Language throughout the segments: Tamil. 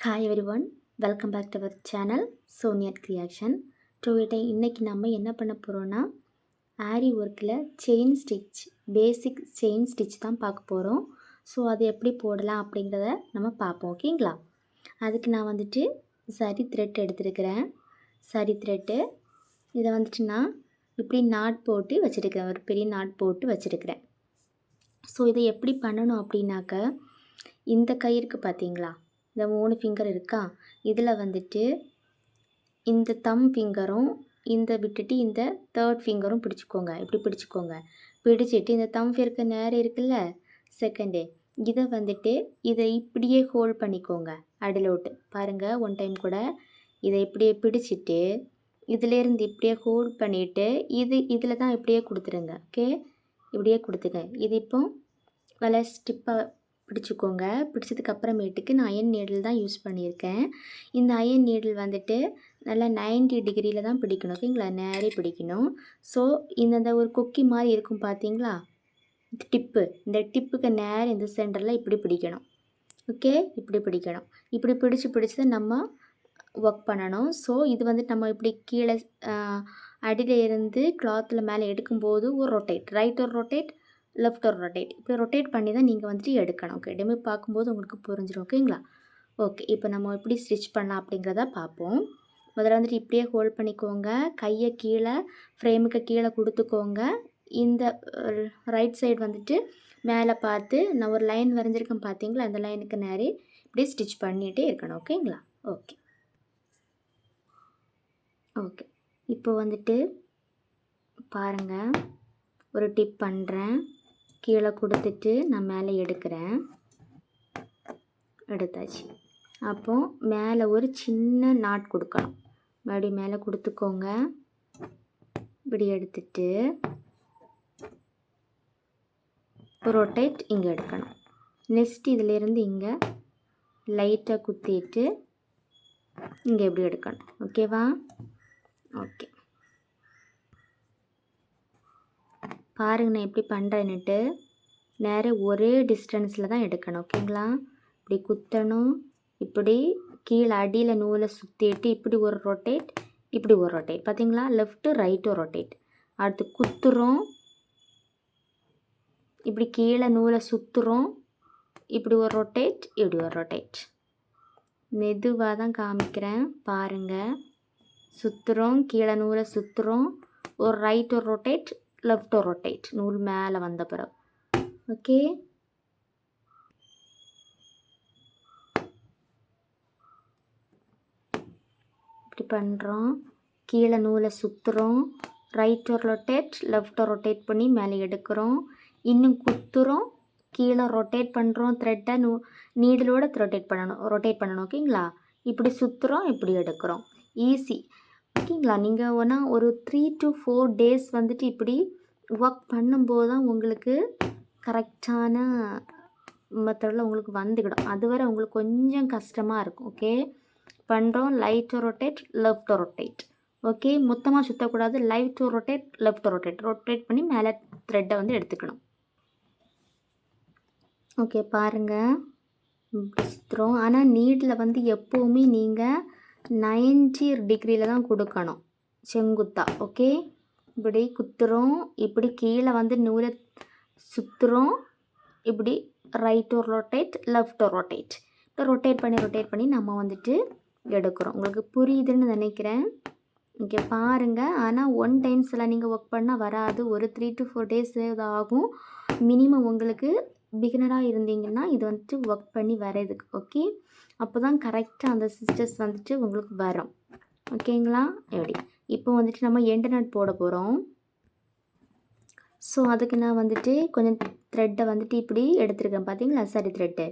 Hi everyone welcome back to our channel சோனியட் creation டுவிட்டை இன்றைக்கி நம்ம என்ன பண்ண போகிறோன்னா ஆரி ஒர்க்கில் chain stitch basic chain stitch தான் பார்க்க போகிறோம் ஸோ அது எப்படி போடலாம் அப்படிங்கிறத நம்ம பார்ப்போம் ஓகேங்களா அதுக்கு நான் வந்துட்டு சரி த்ரெட் எடுத்துருக்கிறேன். சரி த்ரெட்டு இதை வந்துட்டு நான் இப்படி நாட் போட்டு வச்சுருக்கிறேன். ஒரு பெரிய நாட் போட்டு வச்சுருக்கிறேன். ஸோ இதை எப்படி பண்ணணும் அப்படின்னாக்க இந்த கயிறுக்கு பார்த்தீங்களா? இந்த மூணு ஃபிங்கர் இருக்கா? இதில் வந்துட்டு இந்த தம் ஃபிங்கரும் இந்த விட்டுட்டு இந்த தேர்ட் ஃபிங்கரும் பிடிச்சிக்கோங்க. இப்படி பிடிச்சிக்கோங்க. பிடிச்சிட்டு இந்த தம் ஃபிங்கர் நேரம் இருக்குல்ல? செகண்டு இதை வந்துட்டு இதை இப்படியே ஹோல்ட் பண்ணிக்கோங்க. அடிலோட்டு பாருங்கள் ஒன் டைம் கூட இதை இப்படியே பிடிச்சிட்டு இதிலேருந்து இப்படியே ஹோல்ட் பண்ணிவிட்டு இது இதில் தான் இப்படியே கொடுத்துருங்க. ஓகே இப்படியே கொடுத்துங்க இது இப்போ வலை ஸ்டிப்பாக பிடிச்சிக்கோங்க. பிடிச்சதுக்கு அப்புறமேட்டுக்கு நான் அயன் நீடில் தான் யூஸ் பண்ணியிருக்கேன். இந்த அயன் நீடில் வந்துட்டு நல்லா நைன்டி டிகிரியில் தான் பிடிக்கணும். ஓகேங்களா? நேரே பிடிக்கணும். ஸோ இந்த ஒரு கொக்கி மாதிரி இருக்கும் பார்த்தீங்களா டிப்பு இந்த டிப்புக்கு நேர் இந்த சென்டரில் இப்படி பிடிக்கணும். ஓகே இப்படி பிடிக்கணும். இப்படி பிடிச்சி பிடிச்சி நம்ம ஒர்க் பண்ணணும். ஸோ இது வந்துட்டு நம்ம இப்படி கீழே அடியில் இருந்து கிளாத்தில் மேலே எடுக்கும்போது ஒரு ரொட்டேட் ரைட் ஒரு ரொட்டேட் லெஃப்ட் ஒரு ரொட்டேட் இப்படி ரொட்டேட் பண்ணி தான் நீங்கள் வந்துட்டு எடுக்கணும். ஓகே டெமி பார்க்கும்போது உங்களுக்கு புரிஞ்சிடும் ஓகேங்களா ஓகே இப்போ நம்ம எப்படி ஸ்டிச் பண்ணலாம் அப்படிங்கிறத பார்ப்போம். முதல்ல வந்துட்டு இப்படியே ஹோல்ட் பண்ணிக்கோங்க. கையை கீழே ஃப்ரேமுக்கு கீழே கொடுத்துக்கோங்க. இந்த ரைட் சைடு வந்துட்டு மேலே பார்த்து நான் ஒரு லைன் வரைஞ்சிருக்கேன் பார்த்தீங்களா? அந்த லைனுக்கு நேரே இப்படியே ஸ்டிச் பண்ணிகிட்டே இருக்கணும். ஓகேங்களா ஓகே ஓகே இப்போ வந்துட்டு பாருங்கள் ஒரு டிப் பண்ணுறேன் கீழே கொடுத்துட்டு நான் மேலே எடுக்கிறேன். எடுத்தாச்சு. அப்போது மேலே ஒரு சின்ன நாட் கொடுக்கணும். மறுபடியும் மேலே கொடுத்துக்கோங்க. இப்படி எடுத்துட்டு ரொட்டேட் இங்கே எடுக்கணும். நெக்ஸ்ட் இதிலேருந்து இங்கே லைட்டாக குத்திட்டு இங்கே எப்படி எடுக்கணும். ஓகேவா ஓகே பாருங்க நான் எப்படி பண்ணுறேன்னுட்டு நேராக ஒரே டிஸ்டன்ஸில் தான் எடுக்கணும் ஓகேங்களா? இப்படி குத்தணும் இப்படி கீழே அடியில் நூலை சுற்றிட்டு இப்படி ஒரு ரொட்டேட் இப்படி ஒரு ரொட்டேட் பார்த்தீங்களா லெஃப்ட்டு ரைட்டு ரொட்டேட் அடுத்து குத்துறோம். இப்படி கீழே நூலை சுற்றுறோம் இப்படி ஒரு ரொட்டேட் இப்படி ஒரு ரொட்டேட் மெதுவாக தான் காமிக்கிறேன் பாருங்கள் சுற்றுறோம் கீழே நூலை சுற்றுறோம் ஒரு ரைட் ஒரு ரொட்டேட் லெஃப்ட் ஒரு ரொட்டேட் நூல் மேலே வந்த பிறகு. ஓகே இப்படி பண்ணுறோம் கீழே நூலை சுற்றுறோம் ரைட் ரொட்டேட் லெஃப்ட் ரொட்டேட் பண்ணி மேலே எடுக்கிறோம். இன்னும் குத்துறோம். கீழே ரொட்டேட் பண்ணுறோம் த்ரெட்டை நூ நீடிலோட ரொட்டேட் பண்ணணும். ரொட்டேட் பண்ணணும் ஓகேங்களா இப்படி சுற்றுறோம் இப்படி எடுக்கிறோம். ஈஸி ஓகேங்களா நீங்கள் ஒன்றா ஒரு த்ரீ டு ஃபோர் டேஸ் வந்துட்டு இப்படி ஒர்க் பண்ணும்போது தான் உங்களுக்கு கரெக்டான மெத்தடில் உங்களுக்கு வந்துக்கிடும். அதுவரை உங்களுக்கு கொஞ்சம் கஷ்டமாக இருக்கும் ஓகே பண்ணுறோம் right rotate left rotate okay மொத்தமாக சுற்றக்கூடாது right rotate left rotate rotate பண்ணி மேலே த்ரெட்டை வந்து எடுத்துக்கணும். ஓகே பாருங்கள் சுற்றுறோம் ஆனால் நீடில் வந்து எப்போவுமே நீங்கள் நைன்டி டிகிரியில் தான் கொடுக்கணும். செங்குத்தா. ஓகே? இப்படி குத்துறோம். இப்படி கீழே வந்து நூலை சுற்றுறோம் இப்படி ரைட் ஒரு ரொட்டேட் லெஃப்ட் ஒரு ரொட்டேட் இப்போ ரொட்டேட் பண்ணி ரொட்டேட் பண்ணி நம்ம வந்துட்டு எடுக்கிறோம். உங்களுக்கு புரியுதுன்னு நினைக்கிறேன். இங்கே பாருங்கள் ஆனால் ஒன் டைம்ஸில் நீங்கள் ஒர்க் பண்ணால் வராது. ஒரு த்ரீ டு ஃபோர் டேஸ் ஆகும். மினிமம் உங்களுக்கு பிகினராக இருந்தீங்கன்னா இது வந்துட்டு ஒர்க் பண்ணி வரதுக்கு ஓகே அப்போ தான் கரெக்டாக அந்த சிஸ்டர்ஸ் வந்துட்டு உங்களுக்கு வரும். ஓகேங்களா எப்படி இப்போ வந்துட்டு நம்ம எண்டு நட் போட போகிறோம் ஸோ அதுக்கு நான் வந்துட்டு கொஞ்சம் த்ரெட்டை வந்துட்டு இப்படி எடுத்துருக்கேன் பார்த்தீங்களா சரி த்ரெட்டு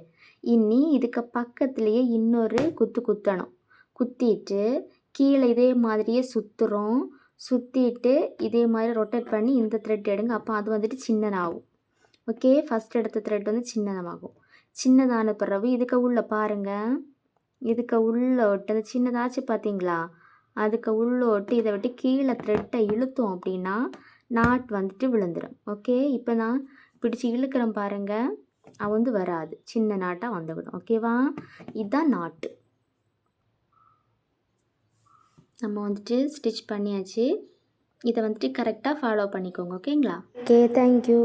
இனி இதுக்கு பக்கத்துலேயே இன்னொரு குத்து குத்தணும். குத்திட்டு கீழே இதே மாதிரியே சுற்றுறோம் சுற்றிட்டு இதே மாதிரி ரொட்டேட் பண்ணி இந்த த்ரெட் எடுங்க. அப்போ அது வந்துட்டு சின்னதாகும். ஓகே ஃபஸ்ட் எடுத்த த்ரெட் வந்து சின்னதாகும். சின்னதான பிறகு இதுக்கு உள்ள பாருங்கள் இதுக்கு உள்ள ஒட்டு அந்த சின்னதாச்சு பார்த்தீங்களா அதுக்கு உள்ள ஒட்டு இதை விட்டு கீழே த்ரெட்டை இழுத்தோம் அப்படின்னா நாட் வந்துட்டு விழுந்துடும் ஓகே இப்போ நான் பிடிச்சி இழுக்கிறேன் பாருங்கள் அவ வந்து வராது. சின்ன நாட்டாக வந்துவிடும். ஓகேவா இதுதான் நாட்டு நம்ம வந்துட்டு ஸ்டிச் பண்ணியாச்சு. இதை வந்துட்டு கரெக்டாக ஃபாலோ பண்ணிக்கோங்க. ஓகேங்களா ஓகே தேங்க்யூ